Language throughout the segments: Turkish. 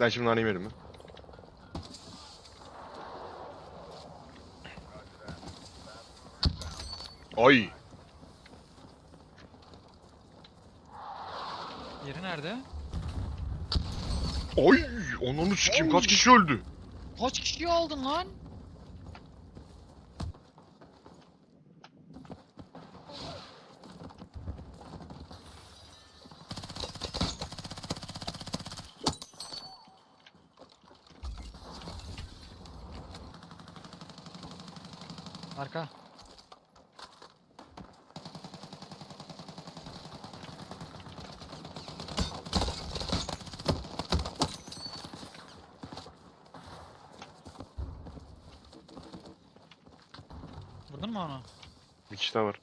Ben şimdi naneyi veririm mi? Ay! Yeri nerede? Ay! Onunu sikeyim kaç kişi öldü? Kaç kişiyi aldın lan? Arka. Vurdun mu onu? Bir kişi daha var.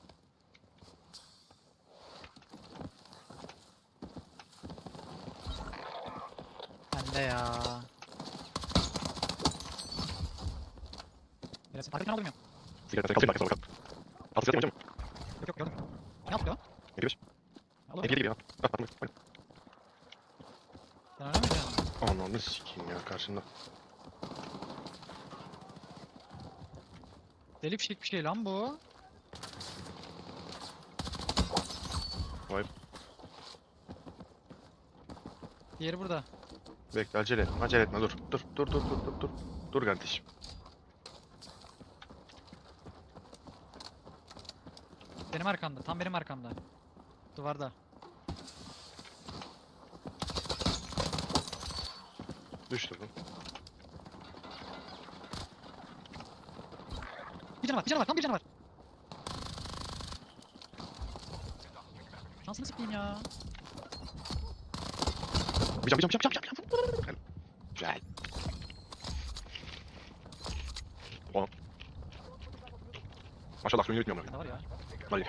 Bende ya. Biraz aldım ya. Sigara kapıyı arkasına bakalım. Altı sigara hocam. Yok yok gördüm. Ne yaptı o? Ne diyorsun? Al Hediye gibi ya. Ah, atma. Hadi. Sen oynamayacaksın. Ananı sikeyim ya karşında. Deli fişek bir şey lan bu. Vay. Diğeri burada. Bekle acele etme. Acele etme dur. Dur dur dur dur dur dur. Dur kardeşim. Benim arkamda. Tam benim arkamda. Duvarda. Düştü bu. Bir canı var. Bir canı var. Tam bir canı var. Şansını sıkayım ya. Bir can bir can bir can bir can bir can. Güzel. Oğlum. Maşallah suyunu bitmiyor Ne var ya? Hayır.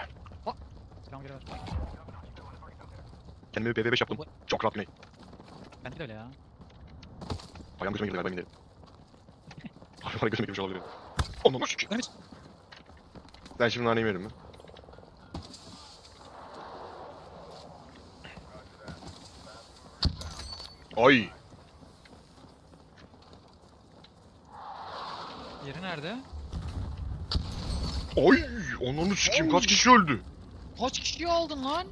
Selam geri ver. Kendime bir BB5 yaptım. Çok rahat güney. Bende de öyle ya. Ayağım gözüme girdi galiba emin değilim. Abi bana gözüme girmiş olabilir. Ananı sikeyim. Önümüz. Ben şimdi naneyi veririm mi? Ay! Yeri nerede? Ay! Ananı sikeyim kaç kişi öldü? Kaç kişiyi aldın lan?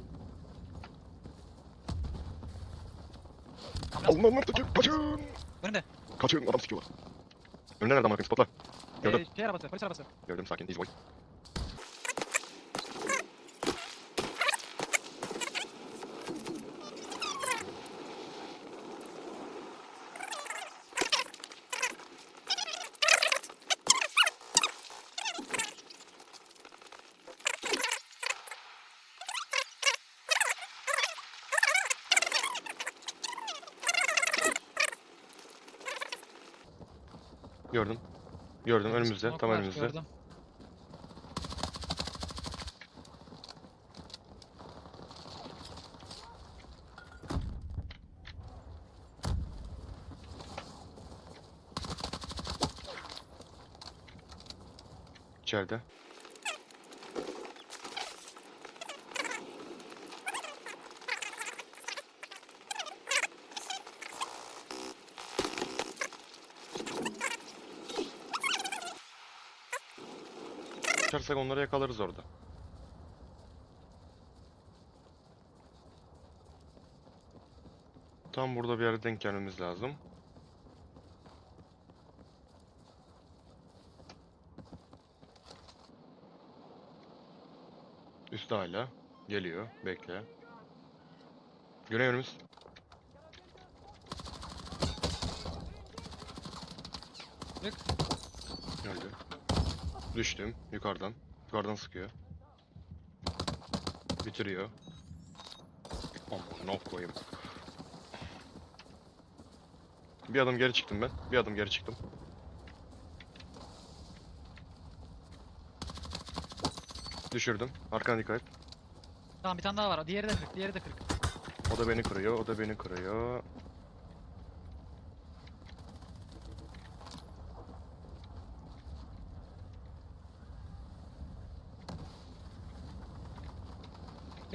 Allah'ım artık kaçın! Önümde. Kaçın adam sikiyorlar. Önüne nereden bakın spotlar? Gördüm. Ee, şey arabası. Polis arabası. Gördüm sakin easy boy. Gördüm. Gördüm önümüzde. Smoke Tam var, önümüzde. Gördüm. İçeride. Kaçarsak onları yakalarız orada. Tam burada bir yere denk gelmemiz lazım. Üstte hala. Geliyor. Bekle. Güney önümüz. Öldü. Düştüm. Yukarıdan. Yukarıdan sıkıyor. Bitiriyor. Aman ne koyayım. Bir adım geri çıktım ben. Bir adım geri çıktım. Düşürdüm. Arkana dikkat et. Tamam bir tane daha var. Diğeri de kırık. Diğeri de kırık. O da beni kırıyor, o da beni kırıyor.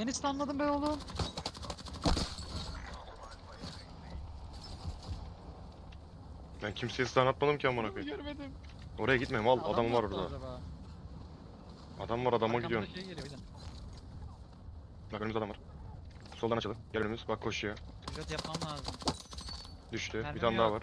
Beni stunladın be oğlum. Ben kimseye stun atmadım ki amına koyayım. Görmedim. Oraya gitme mal. Adam Adam var orada. acaba? Adam var adama gidiyorsun. Şey geliyor. Bak önümüzde adam var. Soldan açalım. Gel önümüz. Bak koşuyor. Reload yapmam lazım. Düştü. Bir tane daha var.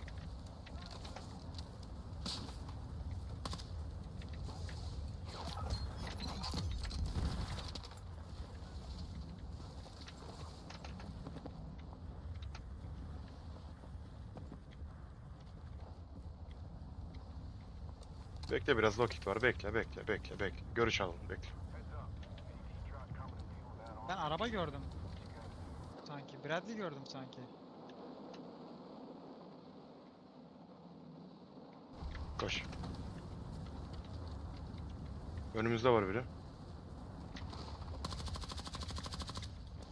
Bekle biraz vakit var. Bekle, bekle, bekle, bekle. Görüş alalım, bekle. Ben araba gördüm. Sanki. Bradley gördüm sanki. Koş. Önümüzde var biri.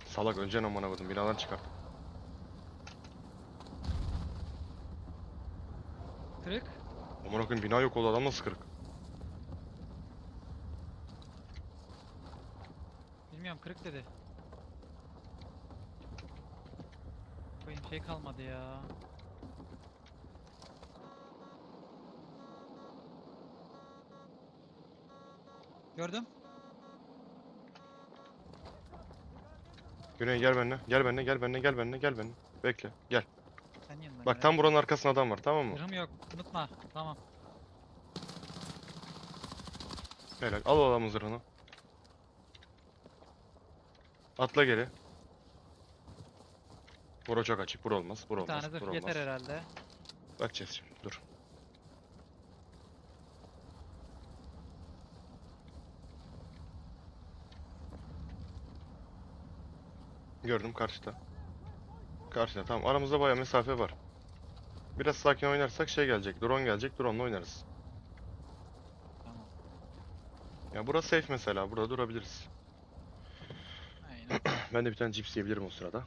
Salak öncen amına koydum. Binadan çıkar. Kırık. Amına koyayım bina yok oldu adam nasıl kırık? Kırık dedi. Koyayım şey kalmadı ya. Gördüm. Güney gel benimle. Gel benimle, gel benimle, gel benimle, gel benimle. Bekle, gel. Sen. Bak tam buranın arkasında adam var tamam mı? Zırhım yok. Unutma. Tamam. Helal. Al o adamın zırhını. Atla geri. Bura çok açık. Bura olmaz. Bura Bir olmaz. tane Bura zırh yeter herhalde. Bakacağız şimdi. Dur. Gördüm karşıda. Karşıda. Tamam. Aramızda bayağı mesafe var. Biraz sakin oynarsak şey gelecek. Drone gelecek. Drone'la oynarız. Tamam. Ya burası safe mesela. Burada durabiliriz. Ben de bir tane cips yiyebilirim o sırada.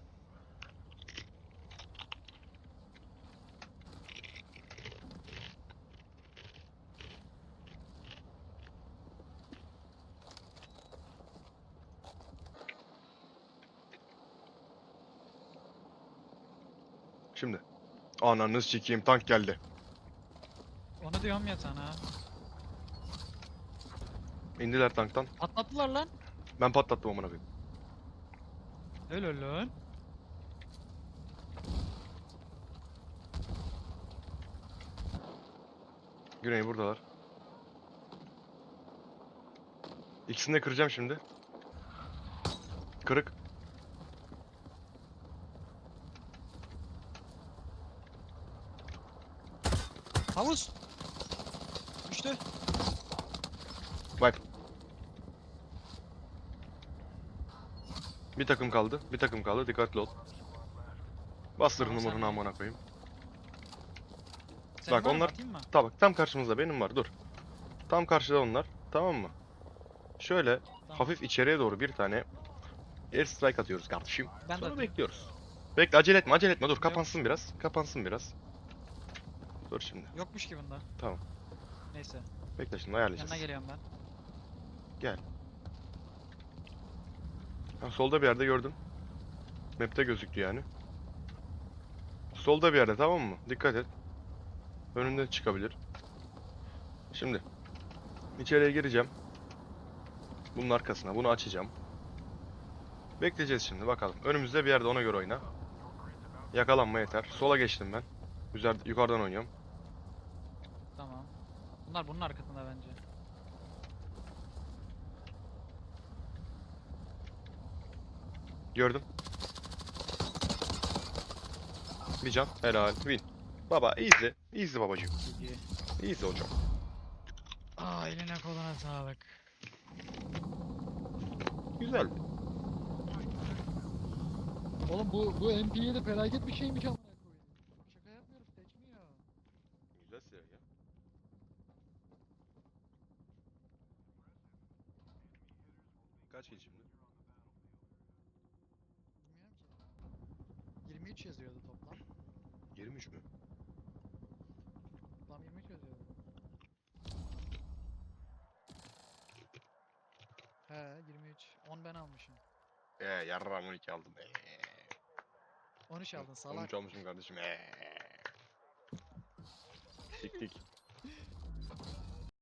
Şimdi. Ananı sikeyim tank geldi. Onu diyorum ya sana. İndiler tanktan. Atlattılar lan. Ben patlattım amına koyayım. Öyle lan. Güney buradalar. İkisini de kıracağım şimdi. Kırık. Havuz. Düştü. Bak. Bir takım kaldı. Bir takım kaldı. Dikkatli ol. Bastır Tamam, sen numaranı de. amına koyayım. Senin Bak var mı? onlar- Atayım mı? Tamam tam karşımızda benim var dur. Tam karşıda onlar. Tamam mı? Şöyle Tamam. hafif içeriye doğru bir tane air strike atıyoruz kardeşim. Ben de Sonra atayım. bekliyoruz. Bekle acele etme acele etme dur kapansın biraz. Kapansın biraz. Dur şimdi. Yokmuş ki bunda. Tamam. Neyse. Bekle şimdi ayarlayacağız. Yanına geliyorum ben. Ha, solda bir yerde gördüm. Map'te gözüktü yani. Solda bir yerde tamam mı? Dikkat et. Önünde çıkabilir. Şimdi içeriye gireceğim. Bunun arkasına bunu açacağım. Bekleyeceğiz şimdi bakalım. Önümüzde bir yerde ona göre oyna. Yakalanma yeter. Sola geçtim ben. Güzel yukarıdan oynuyorum. Tamam. Bunlar bunun arkasında bence. Gördüm. Bir can. Helal. Win. Baba easy. Easy babacığım. İyi. Easy hocam. Aa eline koluna sağlık. Güzel. Oğlum bu bu MP7 felaket bir şeymiş amına koyayım. Şaka yapmıyorum seçmiyor. Güzel silah ya. Kaç kill şimdi? Bilmiyorum ki. 23 yazıyordu toplam. 23 mü? Toplam 23 yazıyordu. He 23. 10 ben almışım. Eee yarram 12 aldım. Eee. 13 aldın salak. 13 almışım kardeşim. Eee. Siktik.